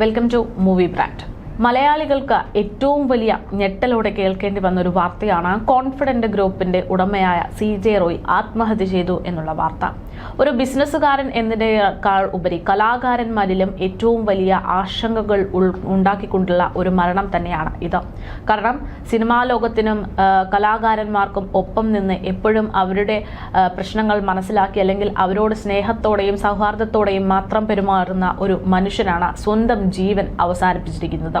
Welcome to movie brand. മലയാളികൾക്ക് ഏറ്റവും വലിയ ഞെട്ടലോടെ കേൾക്കേണ്ടി വന്ന ഒരു വാർത്തയാണ് കോൺഫിഡന്റ് ഗ്രൂപ്പിന്റെ ഉടമയായ സി ജെ റോയ് ആത്മഹത്യ ചെയ്തു എന്നുള്ള വാർത്ത. ഒരു ബിസിനസ്സുകാരൻ എന്നതിനേക്കാൾ ഉപരി കലാകാരന്മാരിലും ഏറ്റവും വലിയ ആശങ്കകൾ ഉണ്ടാക്കിക്കൊണ്ടുള്ള ഒരു മരണം തന്നെയാണ് ഇത്. കാരണം സിനിമാ ലോകത്തിനും കലാകാരന്മാർക്കും ഒപ്പം നിന്ന് എപ്പോഴും അവരുടെ പ്രശ്നങ്ങൾ മനസ്സിലാക്കി അല്ലെങ്കിൽ അവരോട് സ്നേഹത്തോടെയും സൗഹാർദ്ദത്തോടെയും മാത്രം പെരുമാറുന്ന ഒരു മനുഷ്യനാണ് സ്വന്തം ജീവൻ അവസാനിപ്പിച്ചിരിക്കുന്നത്.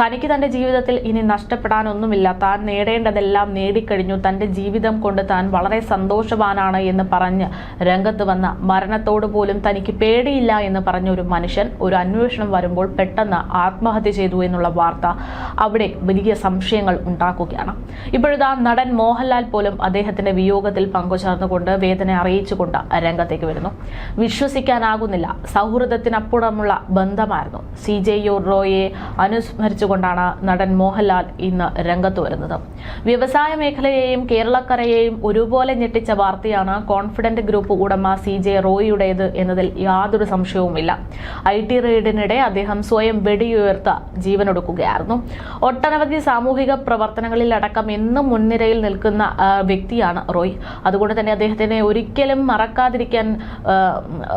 തനിക്ക് തന്റെ ജീവിതത്തിൽ ഇനി നഷ്ടപ്പെടാനൊന്നുമില്ല. താൻ നേടേണ്ടതെല്ലാം നേടിക്കഴിഞ്ഞു. തന്റെ ജീവിതം കൊണ്ട് താൻ വളരെ സന്തോഷവാനാണ് എന്ന് പറഞ്ഞ് രംഗത്ത് വന്ന മരണത്തോട് പോലും തനിക്ക് പേടിയില്ല എന്ന് പറഞ്ഞ ഒരു മനുഷ്യൻ ഒരു അന്വേഷണം വരുമ്പോൾ പെട്ടെന്ന് ആത്മഹത്യ ചെയ്തു എന്നുള്ള വാർത്ത അവിടെ വലിയ സംശയങ്ങൾ ഉണ്ടാക്കുകയാണ്. ഇപ്പോഴിതാ നടൻ മോഹൻലാൽ പോലും അദ്ദേഹത്തിന്റെ വിയോഗത്തിൽ പങ്കുചേർന്നുകൊണ്ട് വേദന അറിയിച്ചുകൊണ്ട് രംഗത്തേക്ക് വരുന്നു. വിശ്വസിക്കാനാകുന്നില്ല. സൗഹൃദത്തിനപ്പുറമുള്ള ബന്ധമായിരുന്നു. സി ജെ യു റോയെ അനുസ്മരിച്ചുകൊണ്ടാണ് നടൻ മോഹൻലാൽ ഇന്ന് രംഗത്ത് വരുന്നത്. വ്യവസായ മേഖലയെയും കേരളക്കരയെയും ഒരുപോലെ ഞെട്ടിച്ച വാർത്തയാണ് കോൺഫിഡന്റ് ഗ്രൂപ്പ് ഉടമ സി ജെ റോയിയുടേത് എന്നതിൽ യാതൊരു സംശയവുമില്ല. ഐ ടി റെയ്ഡിനിടെ അദ്ദേഹം സ്വയം വെടിയുയർത്ത ജീവനൊടുക്കുകയായിരുന്നു. ഒട്ടനവധി സാമൂഹിക പ്രവർത്തനങ്ങളിൽ അടക്കം എന്നും മുൻനിരയിൽ നിൽക്കുന്ന വ്യക്തിയാണ് റോയ്. അതുകൊണ്ട് തന്നെ അദ്ദേഹത്തിനെ ഒരിക്കലും മറക്കാതിരിക്കാൻ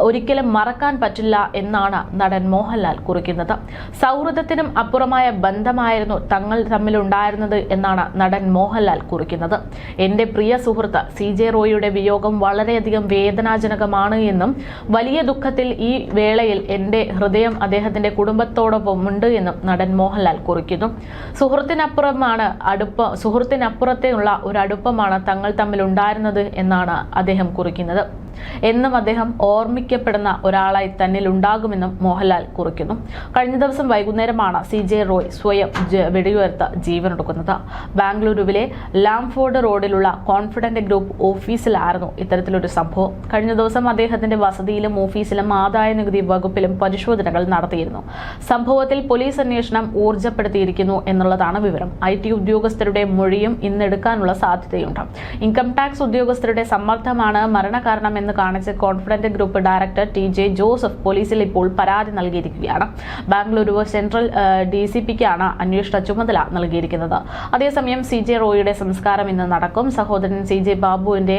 ഒരിക്കലും മറക്കാൻ പറ്റില്ല എന്നാണ് നടൻ മോഹൻലാൽ കുറിക്കുന്നത്. സൗഹൃദത്തിനും അപ്പുറമായ ബന്ധമായിരുന്നു തങ്ങൾ തമ്മിലുണ്ടായിരുന്നത് എന്നാണ് നടൻ മോഹൻലാൽ കുറിക്കുന്നത്. എന്റെ പ്രിയ സുഹൃത്ത് സി ജെ റോയിയുടെ വിയോഗം വളരെയധികം വേദനാജനകമാണ് എന്നും വലിയ ദുഃഖത്തിൽ ഈ വേളയിൽ എന്റെ ഹൃദയം അദ്ദേഹത്തിന്റെ കുടുംബത്തോടൊപ്പം ഉണ്ട് എന്നും നടൻ മോഹൻലാൽ കുറിക്കുന്നു. സുഹൃത്തിനപ്പുറമാണ് അടുപ്പ സുഹൃത്തിനപ്പുറത്തെയുള്ള ഒരു അടുപ്പമാണ് തങ്ങൾ തമ്മിൽ ഉണ്ടായിരുന്നത് എന്നാണ് അദ്ദേഹം കുറിക്കുന്നത്. എന്നും അദ്ദേഹം ഓർമ്മിക്കപ്പെടുന്ന ഒരാളായി തന്നിൽ ഉണ്ടാകുമെന്നും മോഹൻലാൽ കുറിക്കുന്നു. കഴിഞ്ഞ ദിവസം വൈകുന്നേരമാണ് സി ജെ റോയ് സ്വയം വെടിയുയർത്ത ജീവൻ ജീവനൊടുക്കുന്നത്. ബാംഗ്ലൂരുവിലെ ലാംഫോർഡ് റോഡിലുള്ള കോൺഫിഡന്റ് ഗ്രൂപ്പ് ഓഫീസിലായിരുന്നു ഇത്തരത്തിലൊരു സംഭവം. കഴിഞ്ഞ ദിവസം അദ്ദേഹത്തിന്റെ വസതിയിലും ഓഫീസിലും ആദായ നികുതി വകുപ്പിലും പരിശോധനകൾ നടത്തിയിരുന്നു. സംഭവത്തിൽ പോലീസ് അന്വേഷണം ഊർജപ്പെടുത്തിയിരിക്കുന്നു എന്നുള്ളതാണ് വിവരം. ഐ ടി ഉദ്യോഗസ്ഥരുടെ മൊഴിയും ഇന്നെടുക്കാനുള്ള സാധ്യതയുണ്ട്. ഇൻകം ടാക്സ് ഉദ്യോഗസ്ഥരുടെ സമ്മർദ്ദമാണ് മരണകാരണം എന്ന് കാണിച്ച് Confident group director T J Joseph പോലീസിൽ ഇപ്പോൾ പരാതി നൽകിയിരിക്കുകയാണ്. ബാംഗ്ലൂരു സെൻട്രൽ ഡി സി പിക്കാണ് അന്വേഷണ ചുമതല നൽകിയിരിക്കുന്നത്. അതേസമയം സി ജെ റോയിയുടെ സംസ്കാരം ഇന്ന് നടക്കും. സഹോദരൻ സി ജെ ബാബുവിന്റെ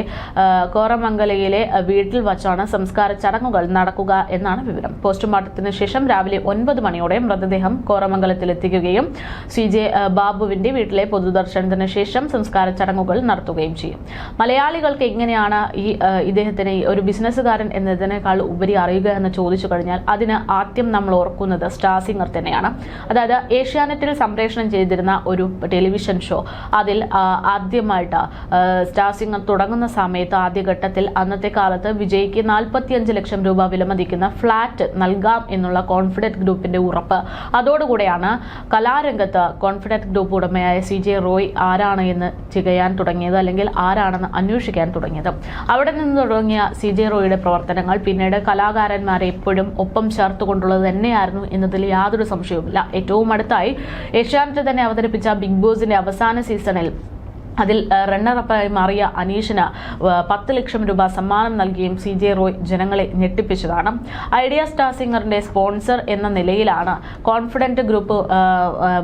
കോറമംഗലയിലെ വീട്ടിൽ വച്ചാണ് സംസ്കാര ചടങ്ങുകൾ നടക്കുക എന്നാണ് വിവരം. പോസ്റ്റ്മോർട്ടത്തിന് ശേഷം രാവിലെ ഒൻപത് മണിയോടെ മൃതദേഹം കോറമംഗലത്തിലെത്തിക്കുകയും സി ജെ ബാബുവിന്റെ വീട്ടിലെ പൊതുദർശനത്തിന് ശേഷം സംസ്കാര ചടങ്ങുകൾ നടത്തുകയും ചെയ്യും. മലയാളികൾക്ക് എങ്ങനെയാണ് ഈ ഇദ്ദേഹത്തിന് ഒരു ബിസിനസ്സുകാരൻ എന്നതിനേക്കാൾ ഉപരി അറിയുക എന്ന് ചോദിച്ചു കഴിഞ്ഞാൽ അതിന് ആദ്യം നമ്മൾ ഓർക്കുന്നത് സ്റ്റാർ സിംഗർ തന്നെയാണ്. അതായത് ഏഷ്യാനെറ്റിൽ സംപ്രേഷണം ചെയ്തിരുന്ന ഒരു ടെലിവിഷൻ ഷോ. അതിൽ ആദ്യമായിട്ട് സ്റ്റാർ സിംഗർ തുടങ്ങുന്ന സമയത്ത് ആദ്യഘട്ടത്തിൽ അന്നത്തെ കാലത്ത് വിജയ്ക്ക് നാൽപ്പത്തിയഞ്ച് ലക്ഷം രൂപ വിലമതിക്കുന്ന ഫ്ലാറ്റ് നൽകാം എന്നുള്ള കോൺഫിഡന്റ് ഗ്രൂപ്പിന്റെ ഉറപ്പ്. അതോടുകൂടെയാണ് കലാരംഗത്ത് കോൺഫിഡന്റ് ഗ്രൂപ്പ് ഉടമയായ സി ജെ റോയ് ആരാണ് എന്ന് ചികയാൻ തുടങ്ങിയത് അല്ലെങ്കിൽ ആരാണെന്ന് അന്വേഷിക്കാൻ തുടങ്ങിയത്. അവിടെ നിന്ന് തുടങ്ങിയ സി ജെ റോയുടെ പ്രവർത്തനങ്ങൾ. പിന്നീട് കലാകാരന്മാരെ എപ്പോഴും ഒപ്പം ചേർത്തുകൊണ്ടുള്ളത് തന്നെയായിരുന്നു എന്നതിൽ യാതൊരു സംശയവുമില്ല. ഏറ്റവും അടുത്തായി ഏഷ്യാനെറ്റ് തന്നെ അവതരിപ്പിച്ച ബിഗ് ബോസിന്റെ അവസാന സീസണിൽ അതിൽ റണ്ണറപ്പായി മാറിയ അനീഷിന് പത്ത് ലക്ഷം രൂപ സമ്മാനം നൽകിയും സി ജെ റോയ് ജനങ്ങളെ ഞെട്ടിപ്പിച്ചതാണ്. ഐഡിയ സ്റ്റാർ സിംഗറിന്റെ സ്പോൺസർ എന്ന നിലയിലാണ് കോൺഫിഡന്റ് ഗ്രൂപ്പ്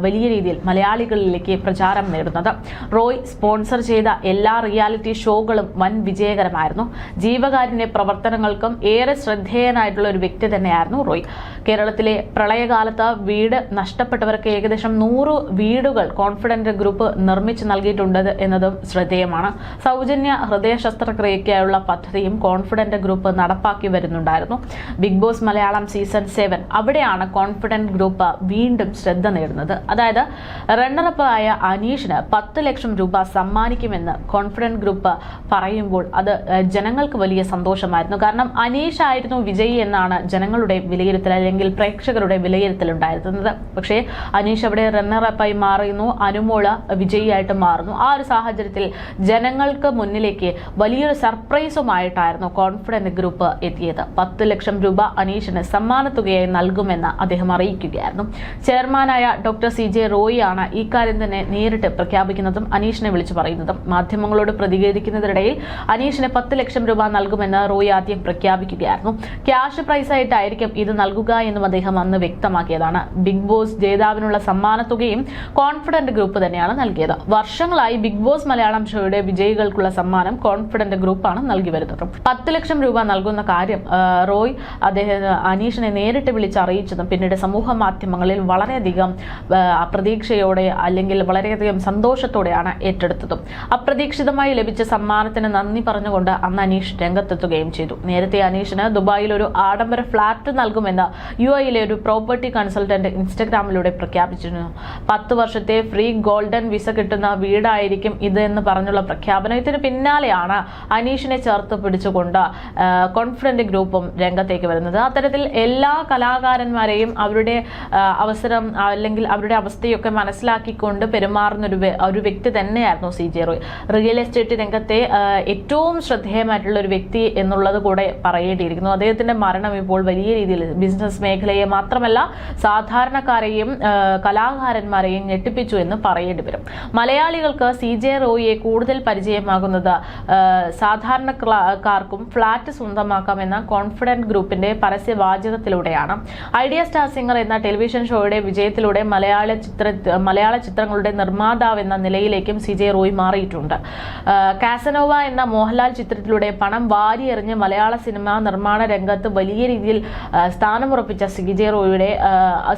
വലിയ രീതിയിൽ മലയാളികളിലേക്ക് പ്രചാരം നേടുന്നത്. റോയ് സ്പോൺസർ ചെയ്ത എല്ലാ റിയാലിറ്റി ഷോകളും വൻ വിജയകരമായിരുന്നു. ജീവകാരുണ്യ പ്രവർത്തനങ്ങൾക്കും ഏറെ ശ്രദ്ധേയനായിട്ടുള്ള ഒരു വ്യക്തി തന്നെയായിരുന്നു റോയ്. കേരളത്തിലെ പ്രളയകാലത്ത് വീട് നഷ്ടപ്പെട്ടവർക്ക് ഏകദേശം നൂറ് വീടുകൾ കോൺഫിഡന്റ് ഗ്രൂപ്പ് നിർമ്മിച്ച് നൽകിയിട്ടുണ്ട് എന്നതും ശ്രദ്ധേയമാണ്. സൗജന്യ ഹൃദയ ശസ്ത്രക്രിയയ്ക്കായുള്ള പദ്ധതിയും കോൺഫിഡന്റ് ഗ്രൂപ്പ് നടപ്പാക്കി വരുന്നുണ്ടായിരുന്നു. Big Boss Malayalam season seven അവിടെയാണ് കോൺഫിഡന്റ് ഗ്രൂപ്പ് വീണ്ടും ശ്രദ്ധ നേടുന്നത്. അതായത് റണ്ണറപ്പ് ആയ അനീഷിന് പത്ത് ലക്ഷം രൂപ സമ്മാനിക്കുമെന്ന് കോൺഫിഡന്റ് ഗ്രൂപ്പ് പറയുമ്പോൾ അത് ജനങ്ങൾക്ക് വലിയ സന്തോഷമായിരുന്നു. കാരണം അനീഷ് ആയിരുന്നു വിജയി എന്നാണ് ജനങ്ങളുടെ വിലയിരുത്തൽ അല്ലെങ്കിൽ പ്രേക്ഷകരുടെ വിലയിരുത്തൽ ഉണ്ടായിരുന്നത്. പക്ഷേ അനീഷ് അവിടെ റണ്ണറപ്പായി മാറുന്നു. അനുമോള വിജയിയായിട്ട് മാറുന്നു. ആ ഒരു സാഹചര്യത്തിൽ ജനങ്ങൾക്ക് മുന്നിലേക്ക് വലിയൊരു സർപ്രൈസുമായിട്ടായിരുന്നു കോൺഫിഡന്റ് ഗ്രൂപ്പ് എത്തിയത്. പത്ത് ലക്ഷം രൂപ അനീഷിന് സമ്മാനത്തുകയായി നൽകുമെന്ന് അദ്ദേഹം അറിയിക്കുകയായിരുന്നു. ചെയർമാനായ ഡോക്ടർ സി ജെ റോയി ആണ് ഇക്കാര്യം തന്നെ നേരിട്ട് പ്രഖ്യാപിക്കുന്നതും അനീഷിനെ വിളിച്ചു പറയുന്നതും. മാധ്യമങ്ങളോട് പ്രതികരിക്കുന്നതിനിടയിൽ അനീഷിന് പത്ത് ലക്ഷം രൂപ നൽകുമെന്ന് റോയി ആദ്യം പ്രഖ്യാപിക്കുകയായിരുന്നു. ക്യാഷ് പ്രൈസായിട്ടായിരിക്കും ഇത് നൽകുക എന്നും അദ്ദേഹം അന്ന് വ്യക്തമാക്കിയതാണ്. ബിഗ് ബോസ് ജേതാവിനുള്ള സമ്മാനത്തുകയും കോൺഫിഡന്റ് ഗ്രൂപ്പ് തന്നെയാണ് നൽകിയത്. വർഷങ്ങളായി ബിഗ് ബോസ് മലയാളം ഷോയുടെ വിജയികൾക്കുള്ള സമ്മാനം കോൺഫിഡന്റ് ഗ്രൂപ്പാണ് നൽകി വരുന്നത്. പത്ത് ലക്ഷം രൂപ നൽകുന്ന കാര്യം റോയ് അദ്ദേഹം അനീഷിനെ നേരിട്ട് വിളിച്ച് അറിയിച്ചതും പിന്നീട് സമൂഹ മാധ്യമങ്ങളിൽ വളരെയധികം അപ്രതീക്ഷയോടെ അല്ലെങ്കിൽ വളരെയധികം സന്തോഷത്തോടെയാണ് ഏറ്റെടുത്തതും. അപ്രതീക്ഷിതമായി ലഭിച്ച സമ്മാനത്തിന് നന്ദി പറഞ്ഞുകൊണ്ട് അന്ന് അനീഷ് രംഗത്തെത്തുകയും ചെയ്തു. നേരത്തെ അനീഷിന് ദുബായിൽ ഒരു ആഡംബര ഫ്ളാറ്റ് നൽകുമെന്ന് യു ഐയിലെ ഒരു പ്രോപ്പർട്ടി കൺസൾട്ടന്റ് ഇൻസ്റ്റഗ്രാമിലൂടെ പ്രഖ്യാപിച്ചിരുന്നു. പത്ത് വർഷത്തെ ഫ്രീ ഗോൾഡൻ വിസ കിട്ടുന്ന വീടായിരിക്കും ഇത് എന്ന് പറഞ്ഞുള്ള പ്രഖ്യാപനം ഇതിന് പിന്നാലെയാണ് അനീഷിനെ ചേർത്ത് പിടിച്ചുകൊണ്ട് കോൺഫിഡന്റ് ഗ്രൂപ്പും രംഗത്തേക്ക് വരുന്നത്. അത്തരത്തിൽ എല്ലാ കലാകാരന്മാരെയും അവരുടെ അവസരം അല്ലെങ്കിൽ അവരുടെ അവസ്ഥയൊക്കെ മനസ്സിലാക്കിക്കൊണ്ട് പെരുമാറുന്ന ഒരു ഒരു വ്യക്തി തന്നെയായിരുന്നു C J Roy. Real estate രംഗത്തെ ഏറ്റവും ശ്രദ്ധേയമായിട്ടുള്ള ഒരു വ്യക്തി എന്നുള്ളത് കൂടെ പറയേണ്ടിയിരിക്കുന്നു. അദ്ദേഹത്തിന്റെ മരണം ഇപ്പോൾ വലിയ രീതിയിൽ ബിസിനസ് മേഖലയെ മാത്രമല്ല സാധാരണക്കാരെയും കലാകാരന്മാരെയും ഞെട്ടിപ്പിച്ചു എന്ന് പറയേണ്ടി വരും. മലയാളികൾക്ക് സി ജെ റോയിയെ കൂടുതൽ പരിചയമാകുന്നത് സാധാരണ സാധാരണക്കാർക്കും ഫ്ളാറ്റ് സ്വന്തമാക്കാമെന്ന കോൺഫിഡന്റ് ഗ്രൂപ്പിന്റെ പരസ്യവാചകത്തിലൂടെയാണ്. ഐഡിയ സ്റ്റാർ സിംഗർ എന്ന ടെലിവിഷൻ ഷോയുടെ വിജയത്തിലൂടെ മലയാള ചിത്ര മലയാള ചിത്രങ്ങളുടെ നിർമ്മാതാവ് എന്ന നിലയിലേക്കും സി ജെ റോയ് മാറിയിട്ടുണ്ട്. കാസനോവ എന്ന മോഹൻലാൽ ചിത്രത്തിലൂടെ പണം വാരിയെറിഞ്ഞ് മലയാള സിനിമാ നിർമ്മാണ രംഗത്ത് വലിയ രീതിയിൽ സ്ഥാനമുറപ്പിച്ച സി ജെ റോയിയുടെ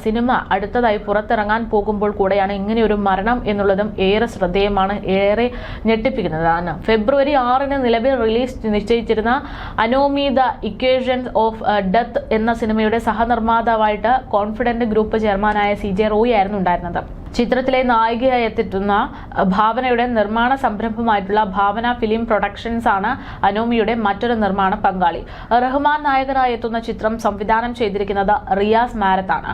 സിനിമ അടുത്തതായി പുറത്തിറങ്ങാൻ പോകുമ്പോൾ കൂടെയാണ് ഇങ്ങനെയൊരു മരണം എന്നുള്ളതും ഏറെ ശ്രദ്ധേയമാണ് ഏറെ ഞെട്ടിപ്പിക്കുന്നതാണ് ഫെബ്രുവരി ആറിന് നിലവിൽ റിലീസ് നിശ്ചയിച്ചിരുന്ന anomie the equations of death എന്ന സിനിമയുടെ സഹനിർമ്മാതാവായിട്ട് കോൺഫിഡന്റ് ഗ്രൂപ്പ് ചെയർമാനായ സി ജെ റോയി ആയിരുന്നു ഉണ്ടായിരുന്നത്. ചിത്രത്തിലെ നായികയായി എത്തിട്ടുന്ന ഭാവനയുടെ നിർമ്മാണ സംരംഭമായിട്ടുള്ള ഭാവന ഫിലിം പ്രൊഡക്ഷൻസ് ആണ് അനോമിയുടെ മറ്റൊരു നിർമ്മാണ പങ്കാളി. റഹ്മാൻ നായകനായി എത്തുന്ന ചിത്രം സംവിധാനം ചെയ്തിരിക്കുന്നത് റിയാസ് മാരത്താണ്.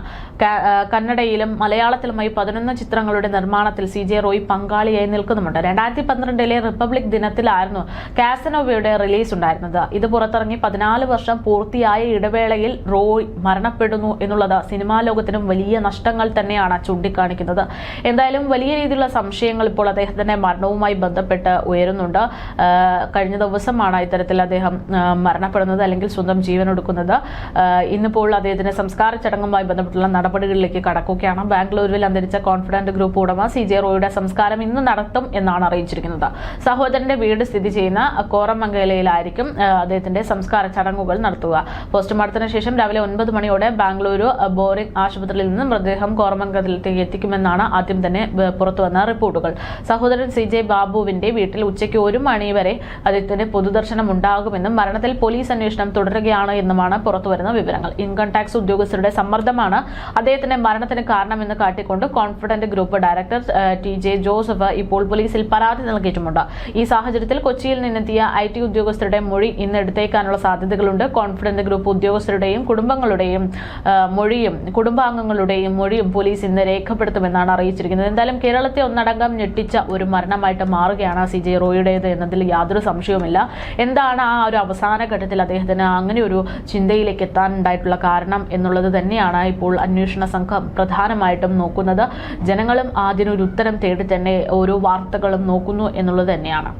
കന്നഡയിലും മലയാളത്തിലുമായി പതിനൊന്ന് ചിത്രങ്ങളുടെ നിർമ്മാണത്തിൽ സി ജെ റോയ് പങ്കാളിയായി നിൽക്കുന്നുമുണ്ട്. രണ്ടായിരത്തി പന്ത്രണ്ടിലെ റിപ്പബ്ലിക് ദിനത്തിലായിരുന്നു കാസനോവയുടെ റിലീസ് ഉണ്ടായിരുന്നത്. ഇത് പുറത്തിറങ്ങി പതിനാല് വർഷം പൂർത്തിയായ ഇടവേളയിൽ റോയ് മരണപ്പെടുന്നു എന്നുള്ളത് സിനിമാ ലോകത്തിനും വലിയ നഷ്ടങ്ങൾ തന്നെയാണ് ചൂണ്ടിക്കാണിക്കുന്നത്. എന്തായാലും വലിയ രീതിയിലുള്ള സംശയങ്ങൾ ഇപ്പോൾ അദ്ദേഹത്തിന്റെ മരണവുമായി ബന്ധപ്പെട്ട് ഉയരുന്നുണ്ട്. കഴിഞ്ഞ ദിവസമാണ് ഇത്തരത്തിൽ അദ്ദേഹം മരണപ്പെടുന്നത് അല്ലെങ്കിൽ സ്വന്തം ജീവൻ എടുക്കുന്നത്. ഇന്നിപ്പോൾ അദ്ദേഹത്തിന്റെ സംസ്കാര ചടങ്ങുമായി ബന്ധപ്പെട്ടുള്ള നടപടികളിലേക്ക് കടക്കുകയാണ്. ബാംഗ്ലൂരുവിൽ അന്തരിച്ച കോൺഫിഡന്റ് ഗ്രൂപ്പ് ഉടമ സി ജെ റോയുടെ സംസ്കാരം ഇന്ന് നടത്തും എന്നാണ് അറിയിച്ചിരിക്കുന്നത്. സഹോദരന്റെ വീട് സ്ഥിതി ചെയ്യുന്ന കോറമംഗലയിലായിരിക്കും അദ്ദേഹത്തിന്റെ സംസ്കാര ചടങ്ങുകൾ നടത്തുക. പോസ്റ്റ്മോർട്ടത്തിന് ശേഷം രാവിലെ ഒൻപത് മണിയോടെ ബാംഗ്ലൂരു ബോറിംഗ് ആശുപത്രിയിൽ നിന്ന് മൃതദേഹം കോറമംഗലത്തിലേക്ക് എത്തിക്കുമെന്നാണ് ആദ്യം തന്നെ പുറത്തു വന്ന റിപ്പോർട്ടുകൾ. സഹോദരൻ സി ജെ ബാബുവിന്റെ വീട്ടിൽ ഉച്ചയ്ക്ക് ഒരു മണി വരെ അദ്ദേഹത്തിന്റെ പൊതുദർശനം ഉണ്ടാകുമെന്നും മരണത്തിൽ പോലീസ് അന്വേഷണം തുടരുകയാണ് എന്നുമാണ് പുറത്തുവരുന്ന വിവരങ്ങൾ. ഇൻകം ടാക്സ് ഉദ്യോഗസ്ഥരുടെ സമ്മർദ്ദമാണ് അദ്ദേഹത്തിന്റെ മരണത്തിന് കാരണമെന്ന് കാട്ടിക്കൊണ്ട് Confident Group director T J Joseph ഇപ്പോൾ പോലീസിൽ പരാതി നൽകിയിട്ടുമുണ്ട്. ഈ സാഹചര്യത്തിൽ കൊച്ചിയിൽ നിന്നെത്തിയ ഐ ടി ഉദ്യോഗസ്ഥരുടെ മൊഴി ഇന്ന് എടുത്തേക്കാനുള്ള സാധ്യതകളുണ്ട്. കോൺഫിഡന്റ് ഗ്രൂപ്പ് ഉദ്യോഗസ്ഥരുടെയും കുടുംബങ്ങളുടെയും മൊഴിയും കുടുംബാംഗങ്ങളുടെയും മൊഴിയും പോലീസ് ഇന്ന് രേഖപ്പെടുത്തുമെന്നാണ് അറിയിച്ചിരിക്കുന്നത്. എന്തായാലും കേരളത്തെ ഒന്നടങ്കം ഞെട്ടിച്ച ഒരു മരണമായിട്ട് മാറുകയാണ് സി ജെ റോയുടേത് എന്നതിൽ യാതൊരു സംശയവുമില്ല. എന്താണ് ആ ഒരു അവസാന ഘട്ടത്തിൽ അദ്ദേഹത്തിന് അങ്ങനെ ഒരു ചിന്തയിലേക്ക് എത്താൻ ഉണ്ടായിട്ടുള്ള കാരണം എന്നുള്ളത് തന്നെയാണ് ഇപ്പോൾ അന്വേഷണ സംഘം പ്രധാനമായിട്ടും നോക്കുന്നത്. ജനങ്ങളും ആദ്യം ഒരു ഉത്തരം തേടി തന്നെ ഓരോ വാർത്തകളും നോക്കുന്നു എന്നുള്ളത് തന്നെയാണ്.